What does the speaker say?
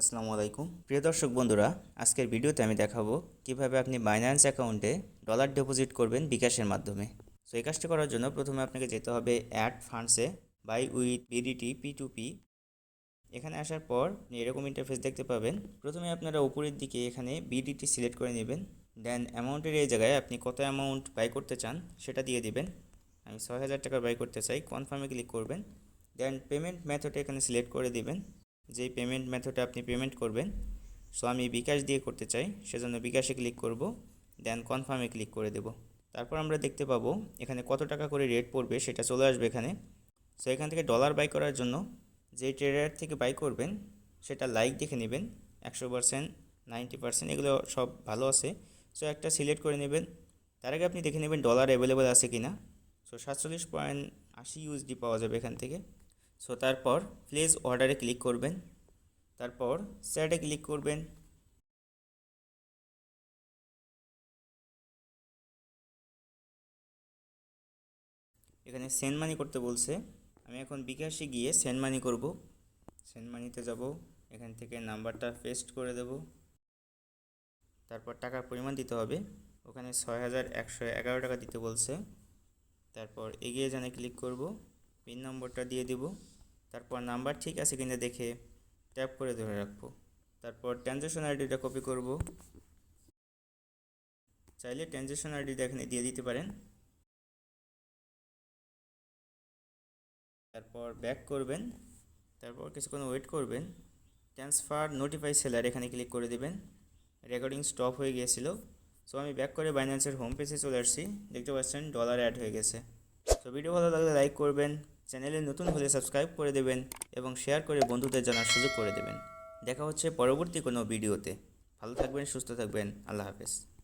আসসালামু আলাইকুম। প্রিয় দর্শক বন্ধুরা, আজকের ভিডিওতে আমি দেখাবো কীভাবে আপনি বাইন্যান্স অ্যাকাউন্টে ডলার ডিপোজিট করবেন বিকাশের মাধ্যমে। সো এই কাজটি করার জন্য প্রথমে আপনাকে যেতে হবে add ফান্ডসে buy with BDT P to P এখানে আসার পর আপনি এরকম ইন্টারফেস দেখতে পাবেন। প্রথমে আপনারা উপরের দিকে এখানে বিডিটি সিলেক্ট করে নেবেন। দেন অ্যামাউন্টের এই জায়গায় আপনি কত অ্যামাউন্ট বাই করতে চান সেটা দিয়ে দিবেন। আমি ছয় হাজার টাকার বাই করতে চাই কনফার্মে ক্লিক করবেন। দেন পেমেন্ট মেথড এখানে সিলেক্ট করে দিবেন। যেই পেমেন্ট মেথডে আপনি পেমেন্ট করবেন সো আমি বিকাশ দিয়ে করতে চাই, সেজন্য বিকাশে ক্লিক করব দেন কনফার্মে ক্লিক করে দেব। তারপর আমরা দেখতে পাবো, এখানে কত টাকা করে রেট পড়বে সেটা চলে আসবে এখানে। সো এখান থেকে ডলার বাই করার জন্য যেই ট্রেডার থেকে বাই করবেন, সেটা লাইক দেখে নেবেন, একশো পার্সেন্ট নাইনটি পার্সেন্ট এগুলো সব ভালো আছে। সো একটা সিলেক্ট করে নেবেন। তার আগে আপনি দেখে নেবেন ডলার অ্যাভেলেবেল আছে কি না সো সাতচল্লিশ পয়েন্ট আশি ইউএসডি পাওয়া যাবে এখান থেকে। সো তারপর প্লেস অর্ডারে ক্লিক করবেন। তারপর স্যাটে ক্লিক করবেন। এখানে সেন্ড মানি করতে বলছে। আমি এখন বিকাশে গিয়ে সেন্ড মানি করব। সেন্ড মানিতে যাব। এখান থেকে নাম্বারটা পেস্ট করে দেব। তারপর টাকার পরিমাণ দিতে হবে। ওখানে ছয় হাজার একশো এগারো টাকা দিতে বলছে। তারপর এগিয়ে জানে ক্লিক করব। পিন নম্বরটা দিয়ে দেব। তারপর নাম্বার ঠিক আছে কিনা দেখে ট্যাপ করে ধরে রাখব। তারপর ট্রানজ্যাকশন আইডিটা কপি করব। চাইলে ট্রানজ্যাকশন আইডিটা এখানে দিয়ে দিতে পারেন। তারপর ব্যাক করবেন। তারপর কিছুক্ষণ ওয়েট করবেন। ট্রান্সফার নোটিফাই সেলার এখানে ক্লিক করে দেবেন। রেকর্ডিং স্টপ হয়ে গিয়েছিল। সো আমি ব্যাক করে বাইন্যান্সের হোম পেজে চলে আসছি। দেখতে পাচ্ছেন ডলার অ্যাড হয়ে গেছে। তো ভিডিও ভালো লাগলে লাইক করবেন। চ্যানেলে নতুন হলে সাবস্ক্রাইব করে দেবেন এবং শেয়ার করে বন্ধুদের জানার সুযোগ করে দেবেন। দেখা হচ্ছে পরবর্তী কোনো ভিডিওতে। ভালো থাকবেন, সুস্থ থাকবেন। আল্লাহ হাফেজ।